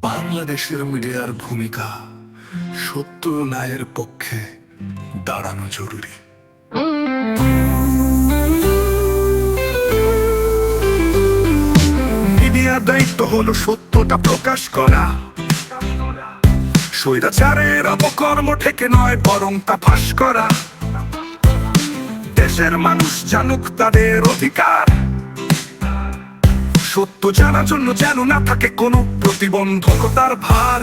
বাংলাদেশের মিডিয়ার ভূমিকা সত্য ন্যায়ের পক্ষে দাঁড়ানো জরুরি। মিডিয়ার দায়িত্ব হলো সত্যটা প্রকাশ করা। স্বৈরাচারের অপকর্ম থেকে নয়, বরং তা ফাঁস করা। দেশের মানুষ জানুক তাদের অধিকার। সত্য জানার জন্য যেন না থাকে কোনো প্রতিবন্ধকতার ভার।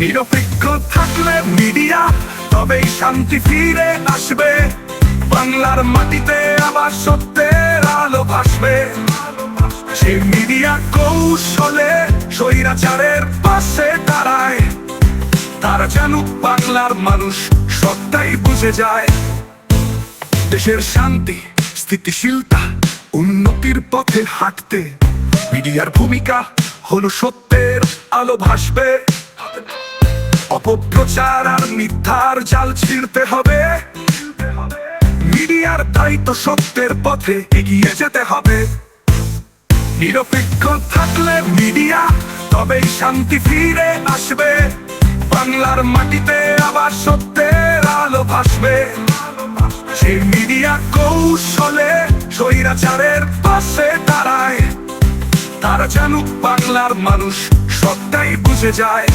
নিরপেক্ষ থাকলে মিডিয়া তবেই শান্তি ফিরে আসবে। বাংলার মাটিতে আবার সত্যের আলো ভাসবে। সেই মিডিয়া কৌশলে স্বৈরাচারের পাশে দাঁড়ায়। তারা জানুক বাংলার মানুষ সবটাই বুঝে যায়। দেশের শান্তি, স্থিতিশীলতা, উন্নতির পথে হাঁটতে মিডিয়ার ভূমিকা হলো সত্যের আলো ভাসবে। অপপ্রচার আর মিথ্যার জাল ছিঁড়তে হবে। মিডিয়ার দায়িত্ব সত্যের পথে এগিয়ে যেতে হবে। নিরপেক্ষ থাকলে মিডিয়া তবেই শান্তি ফিরে আসবে। বাংলার মাটিতে আবার সত্যের আলো ভাসবে। সেই মিডিয়া কৌশলে স্বৈরাচারের পাশে দাঁড়ায়। তারা জানুক বাংলার মানুষ সবটাই বুঝে যায়।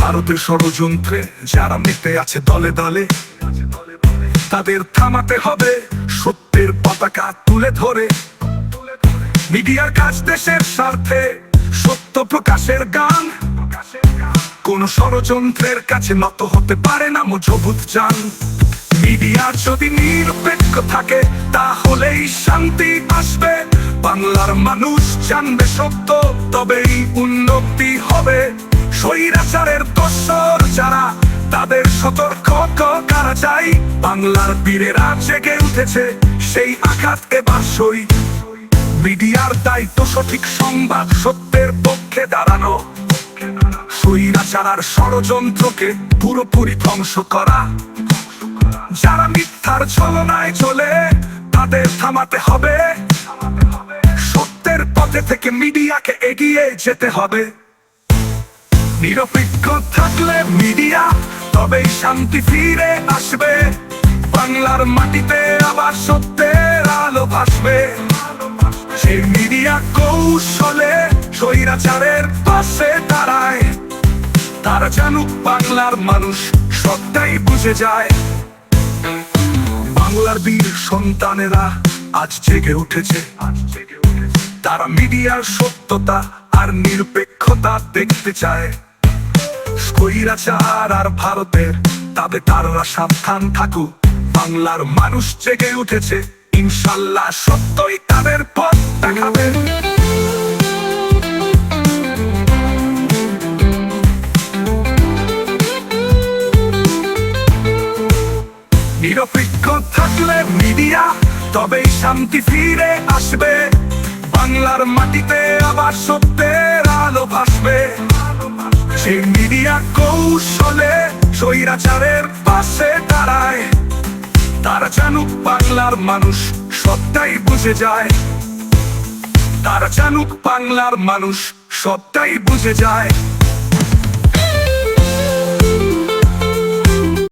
ভারতের ষড়যন্ত্রে যারা মেতে আছে দলে দলে, তাদের থামাতে হবে সত্যের পতাকা তুলে ধরে। মিডিয়ার কাজ দেশের স্বার্থে সত্য প্রকাশের গান। কোন ষড়যন্ত্রের কাছে নত হতে পারে না মজবুত চান মিডিয়া যদি নিরপেক্ষ থাকে, তাহলেই শান্তি আসবে। বাংলার মানুষ জানবে সত্য, তবেই উন্নতি হবে। স্বৈরাচারের দোসর যারা, তাদের সতর্ক কারা চাই? বাংলার বীরেরা জেগে উঠেছে, সেই আঘাত এবার সই। মিডিয়ার দায়িত্ব সঠিক সংবাদ সত্যের পক্ষে দাঁড়ানো। স্বৈরাচার ষড়যন্ত্রকে পুরোপুরি ধ্বংস করা। যারা মিথ্যার ছলনায় চলে, তাদের থামাতে হবে। সত্যের পথে থেকে মিডিয়াকে এগিয়ে যেতে হবে। নিরপেক্ষ থাকলে মিডিয়া, তবেই শান্তি ফিরে আসবে। বাংলার মাটিতে আবার সত্যের আলো ভাসবে। সেই মিডিয়া কৌশলে স্বৈরাচারের পাশে দাঁড়ায় তারা জানুক বাংলার মানুষ, সবটাই বুঝে যায়। বাংলার বীর সন্তানেরা আজ জেগে উঠেছে। তারা মিডিয়ার সত্যতা আর নিরপেক্ষতা দেখতে চায়। আর ভারতের তবে তারা সাবধান থাকুক। বাংলার মানুষ জেগে উঠেছে। ইনশাল্লাহ সত্যই তাদের পথ দেখাবে। নিরপেক্ষ থাকলে মিডিয়া, তবেই শান্তি ফিরে আসবে। বাংলার মাটিতে আবার সত্যের আলো ভাসবে। সেই মিডিয়া কৌশলে স্বৈরাচারের পাশে দাঁড়ায়। তারা জানুক বাংলার মানুষ, সবটাই বুঝে যায়। তারা জানুক বাংলার মানুষ, সবটাই বুঝে যায়।